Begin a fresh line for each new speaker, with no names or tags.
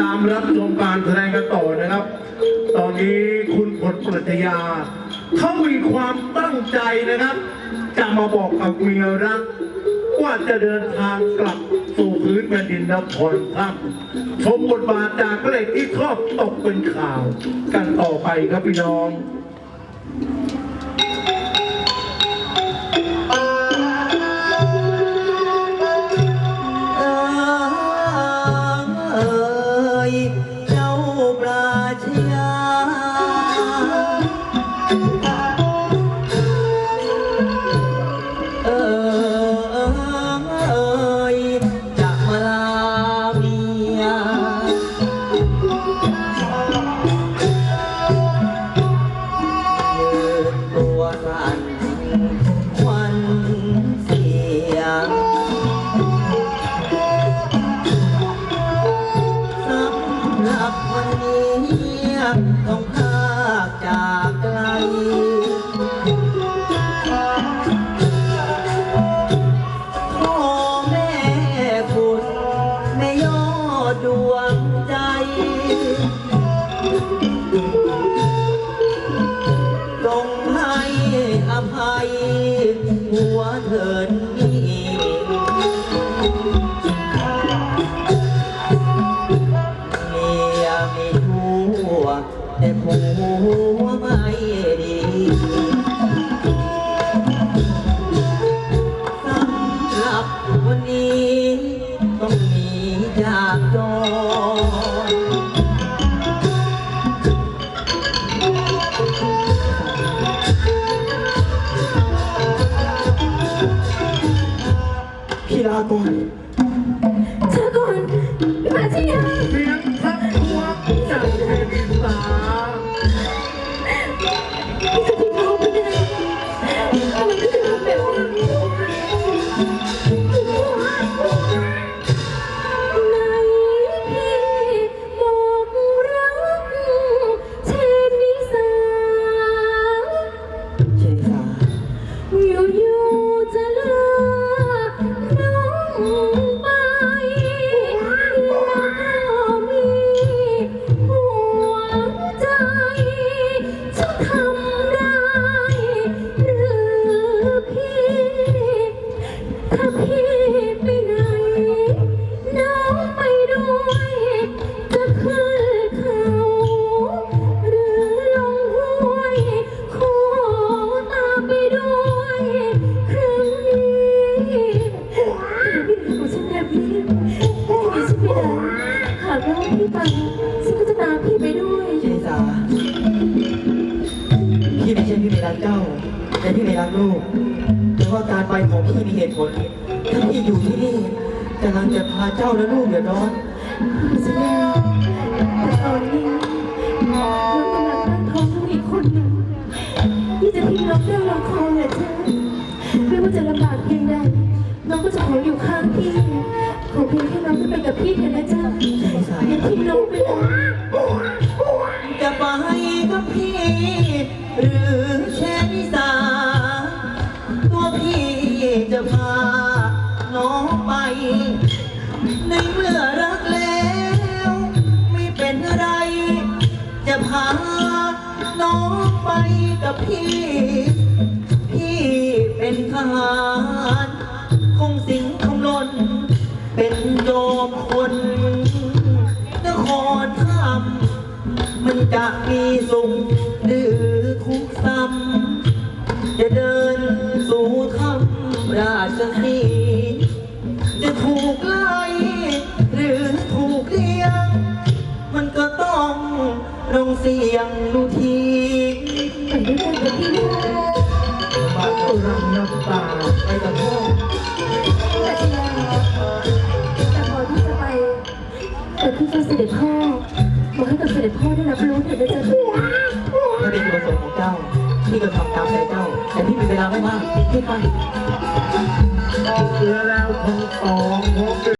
ตามรับชมการแสดงกันต่อนะครับ ตอนนี้คุณผลปรัชญาเขามีความตั้งใจนะครับ จะมาบอกกับเมียรักว่าจะเดินทางกลับสู่พื้นแผ่นดินนครครับชมบทบาทจากพระเอกที่ครอบตกเป็นข่าว กันต่อไปครับพี่น้อง
ต้องพา พี่ลาก่อน
เธอก่อนมาที่ยั
ง
พี่ของฉันแบบนี้พี่ฉันไม่ได้หากว่าพี่ไปฉันก็จะตามพี่ไปด้วย
เชยสาพี่ไม่ใช่พี่ไม่รักเจ้า แต่พี่ไม่รักลูกแต่ว่าการไปของพี่มีเหตุผล ถ้าพี่อยู่ที่นี่กำลังจะพาเจ้าและลูกเดือดร้อน
ฉันแน่แต่ตอนนี้น้องกำลังตั้งท้องลูกอีกคนหนึ่งพี่จะทิ้งน้องเรื่องลำคอเลยจ้ะไม่ว่าจะลำบากเพียงใด น้องก็จะขออยู่ข้างพี่ ขอเพียงแค่น้องจะไปกับพี่เถอะนะจ๊ะอย่าทิ้งน้องไปเลย
จะไปกับพี่ หรือแค่นิสา ตัวพี่จะพาน้องไป ในเมื่อรักแล้ว ไม่เป็นไร จะพาน้องไปกับพี่ พี่เป็นทหาร จะมีสุขหรือทุกข์ซ้ำจะเดินสู่ถ้ำราชสีห์จะถูกไล่หรือถูกเลี้ยง มันก็ต้องลงเสียงดูที
ไปด้วยกันกับพี่นะ
บาตุรังน้ำตา
ไปกับพ่อ เจ้าพี่ก็ทำตามใจเจ้า แต่พี่มีเวลาไม่มากพี่ไป
แล้วทั้งสองพบ